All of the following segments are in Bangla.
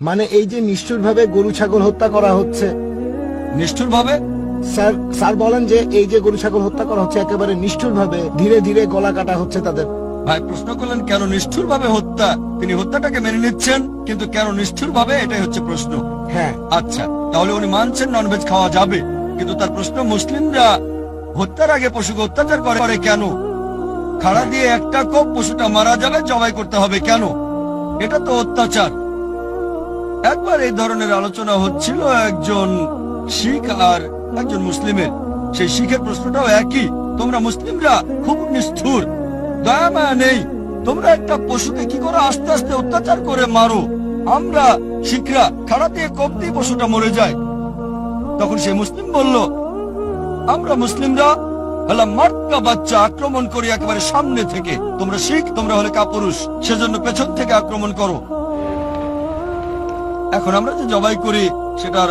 মানে এই যে নিষ্ঠুর ভাবে গরু ছাগল হত্যা করা হচ্ছে। নিষ্ঠুর ভাবে স্যার স্যার বলেন যে এই যে গরু ছাগল হত্যা করা হচ্ছে একেবারে নিষ্ঠুর ভাবে ধীরে ধীরে গলা কাটা হচ্ছে তাদের। ভাই প্রশ্ন করলেন কেন নিষ্ঠুর ভাবে হত্যা? তিনি হত্যাটাকে মেনে নিচ্ছেন কিন্তু কেন নিষ্ঠুর ভাবে এটাই হচ্ছে প্রশ্ন। হ্যাঁ। আচ্ছা তাহলে উনি মানছেন ননভেজ খাওয়া যাবে কিন্তু তার প্রশ্ন মুসলিমরা হত্যার আগে পশুকে অত্যাচার করে করে কেন? খাড়া দিয়ে একটা কোপ পশুটা মারা যাবে জবাই করতে হবে কেন? এটা তো অত্যাচার। একবার এই ধরনের আলোচনা হচ্ছিল একজন শিখ আর একজন মুসলিমের। সেই শিখের প্রশ্নটাও একই। তোমরা মুসলিমরা খুব নিষ্ঠুর। দয়া মায়া নেই। তোমরা একটা পশুকে কি করে আস্তে আস্তে অত্যাচার করে মারো? আমরা শিখরা খাড়া দিয়ে কোপ দিয়ে পশুটা মরে যায়। তখন সে মুসলিম বলল, আমরা মুসলিমরা হলাম মার্কা বাচ্চা আক্রমণ করি একেবারে সামনে থেকে। তোমরা শিখ, তোমরা হলে কাপুরুষ। সেজন্য পেছন থেকে আক্রমণ করো। এখন আমরা যে জবাই করি, সেটার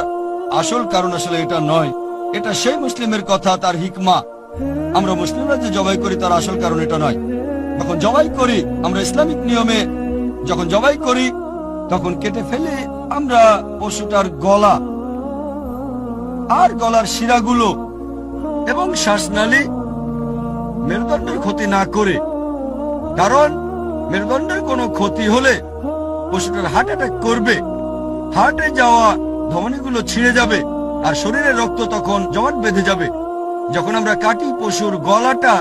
আসল কারণ আসলে এটা নয়। এটা সেই মুসলিমের কথা, তার হিকমা। আমরা মুসলিমরা যে জবাই করি, তার আসল কারণ এটা নয়। যখন জবাই করি, আমরা ইসলামিক নিয়মে যখন জবাই করি, তখন কেটে ফেলে আমরা পশুটার গলা আর গলার শিরাগুলো এবং শ্বাসনালী মেরুদণ্ডের ক্ষতি না করে। কারণ মেরুদণ্ডের কোনো ক্ষতি হলে পশুটার হার্ট অ্যাটাক করবে। হার্টে যাওয়া ধমনীগুলো ছিঁড়ে যাবে আর শরীরের রক্ত তখন জমাট বেঁধে যাবে। যখন আমরা কাটি পশুর গলাটা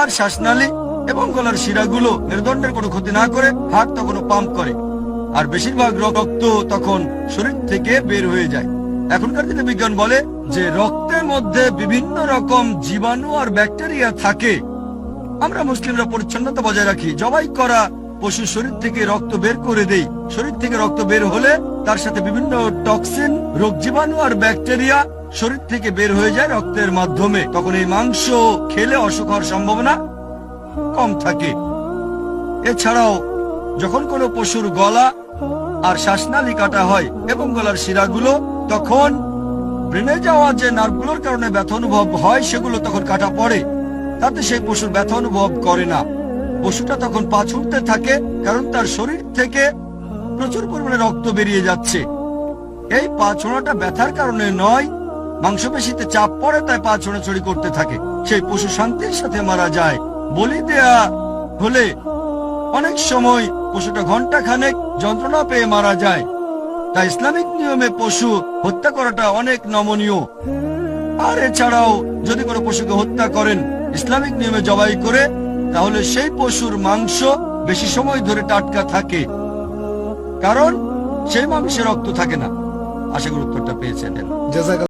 আর শ্বাসনালী এবং গলার শিরাগুলো মেরুদণ্ডের কোনো ক্ষতি না করে হার্ট তখন পাম্প করে। আর বেশিরভাগ রক্ত তখন শরীর থেকে বের হয়ে যায়। এখনকার দিনে বিজ্ঞান বলে যে রক্তের মধ্যে বিভিন্ন রকম জীবাণু আর ব্যাকটেরিয়া থাকে। আমরা মুসলিমরা পরিচ্ছন্নতা বজায় রাখি, জবাই করা পশুর শরীর থেকে রক্ত বের করে দেই। শরীর থেকে রক্ত বের হলে তার সাথে বিভিন্ন টক্সিন রোগ জীবাণু আর ব্যাকটেরিয়া শরীর থেকে বের হয়ে যায় রক্তের মাধ্যমে। তখন এই মাংস খেলে অসুখ হওয়ার সম্ভাবনা কম থাকে। এছাড়াও, যখন কোনো পশুর গলা আর শ্বাসনালী কাটা হয় এবং গলার শিরাগুলো, তখন ব্রেনে যাওয়া যে নার্ভগুলোর কারণে ব্যথা অনুভব হয়, সেগুলো তখন কাটা পড়ে। তাতে সেই পশুর ব্যথা অনুভব করে না। পশুটা তখন পা ছুটতে থাকে, কারণ তার শরীর থেকে প্রচুর পরিমাণে রক্ত বেরিয়ে যাচ্ছে। এই পা ছোড়াটা ব্যথার কারণে নয়, মাংসপেশিতে চাপ পড়ে তাই পা ছোড়াছড়ি করতে থাকে। সেই পশু শান্তির সাথে মারা যায়। বলি দেয়া হলে অনেক সময় পশুটা ঘণ্টা খানেক যন্ত্রণা পেয়ে মারা যায়। তাই ইসলামিক নিয়মে পশু হত্যা করাটা অনেক নমনীয়। আর এছাড়াও যদি কোনো পশুকে হত্যা করেন, ইসলামিক নিয়মে জবাই করে তাহলে সেই পশুর মাংস বেশি সময় ধরে টাটকা থাকে। কারণ সেই মাংসের রক্ত থাকে না। আশা করি উত্তরটা পেয়েছেন।